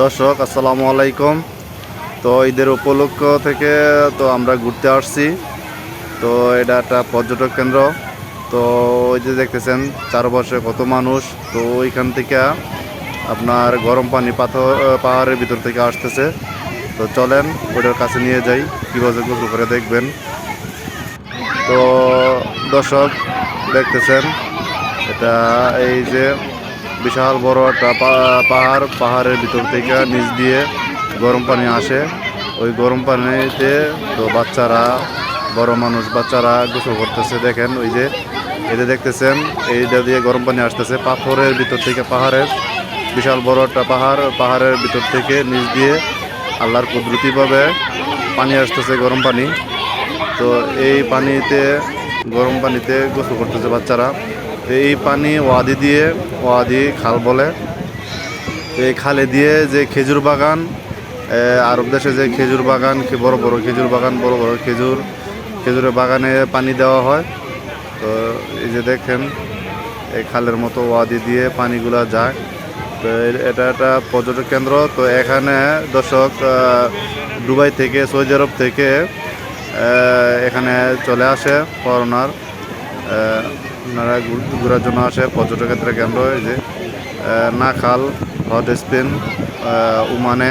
দর্শক, আসসালামু আলাইকুম। তো ঈদের উপলক্ষ থেকে তো আমরা ঘুরতে আসছি। তো এটা একটা পর্যটক কেন্দ্র। তো ওই যে দেখতেছেন, চারপাশে কত মানুষ। তো ওইখান থেকে আপনার গরম পানি পাথর পাহাড়ের ভিতর থেকে আসতেছে। তো চলেন ওইটার কাছে নিয়ে যাই। কীভাবে করে দেখবেন। তো দর্শক, দেখতেছেন, এটা এই যে বিশাল বড় একটা পাহাড়, পাহাড়ের ভিতর থেকে নিচ দিয়ে গরম পানি আসে। ওই গরম পানিতে তো বাচ্চারা, বড় মানুষ বাচ্চারা গোসল করতেছে। দেখেন ওই যে এটা দেখতেছেন, এইটা দিয়ে গরম পানি আসতেছে। পাথরের ভিতর থেকে, পাহাড়ের বিশাল বড় একটা পাহাড়, পাহাড়ের ভিতর থেকে নিচ দিয়ে আল্লাহর কুদরতিভাবে পানি আসতেছে গরম পানি। তো এই পানিতে, গরম পানিতে গোসল করতেছে বাচ্চারা। এই পানি ওয়াদি দিয়ে, ওয়াদি খাল বলে। এই খালে দিয়ে যে খেজুর বাগান আরব দেশে যে খেজুর বাগান বড় বড় খেজুর বাগান, বড় বড় খেজুর, খেজুরের বাগানে পানি দেওয়া হয়। তো এই যে দেখেন, এই খালের মতো ওয়াদি দিয়ে পানিগুলা যায়। তো এটা একটা পর্যটক কেন্দ্র। তো এখানে দর্শক দুবাই থেকে, সৌদি আরব থেকে এখানে চলে আসে ফরেনার ঘুর- ঘোরার জন্য আসে পর্যটক কেন্দ্রের কেন্দ্র, এই যে নাখাল হট স্পিন উমানে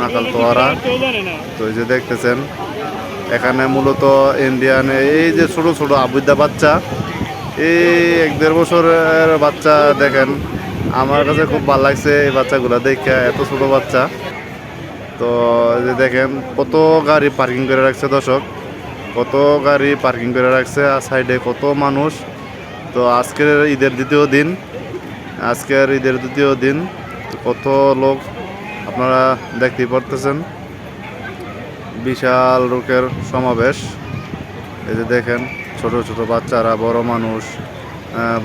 নাকাল তোয়ারা। তো এই যে দেখতেছেন, এখানে মূলত ইন্ডিয়ান এই যে ছোট ছোট আবুদ্দা বাচ্চা, এই এক দেড় বছরের বাচ্চা দেখেন, আমার কাছে খুব ভালো লাগছে এই বাচ্চাগুলো দেখে, এত ছোট বাচ্চা। তো যে দেখেন, কত গাড়ি পার্কিং করে রাখছে দর্শক। কত গাড়ি পার্কিং করে রাখছে আর সাইডে কত মানুষ। তো আজকের ঈদের দ্বিতীয় দিন, আজকের ঈদের দ্বিতীয় দিন কত লোক আপনারা দেখতেই পারতেছেন। বিশাল লোকের সমাবেশ। এই যে দেখেন, ছোট ছোট বাচ্চারা, বড় মানুষ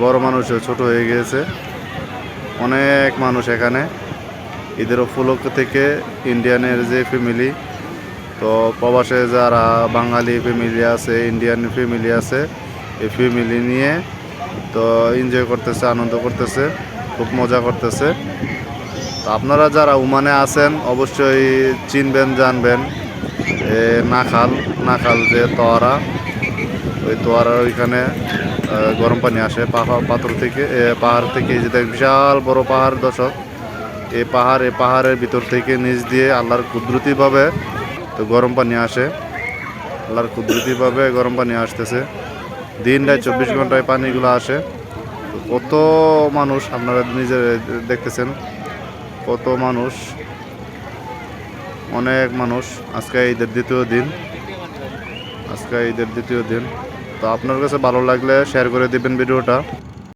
বড় মানুষও ছোট হয়ে গিয়েছে। অনেক মানুষ এখানে। ঈদের উপলক্ষ থেকে ইন্ডিয়ানের যে ফ্যামিলি তো প্রবাসে যারা বাঙালি ফ্যামিলি আছে ইন্ডিয়ান ফ্যামিলি আছে, এই ফ্যামিলি নিয়ে তো এনজয় করতেছে, আনন্দ করতেছে, খুব মজা করতেছে। তো আপনারা যারা উমানে আছেন, অবশ্যই চিনবেন, জানবেন এ নাখাল নাখাল যে তোয়ারা, ওই তোয়ারার ওইখানে গরম পানি আসে পাহাড়, পাথর থেকে পাহাড় থেকে, এই যে বিশাল বড় পাহাড় দশক এই পাহাড়, এই পাহাড়ের ভিতর থেকে নিচ দিয়ে আল্লাহর কুদরতিভাবে তো গরম পানি আসে। আল্লাহর কুদরতিভাবে গরম পানি আসতেছে। দিন রাত চব্বিশ ঘন্টায় পানিগুলো আসে। কত মানুষ আপনারা নিজে দেখতেছেন, কত মানুষ, অনেক মানুষ। আজকে ঈদের দ্বিতীয় দিন। আজকে ঈদের দ্বিতীয় দিন। তো আপনার কাছে ভালো লাগলে শেয়ার করে দিবেন ভিডিওটা।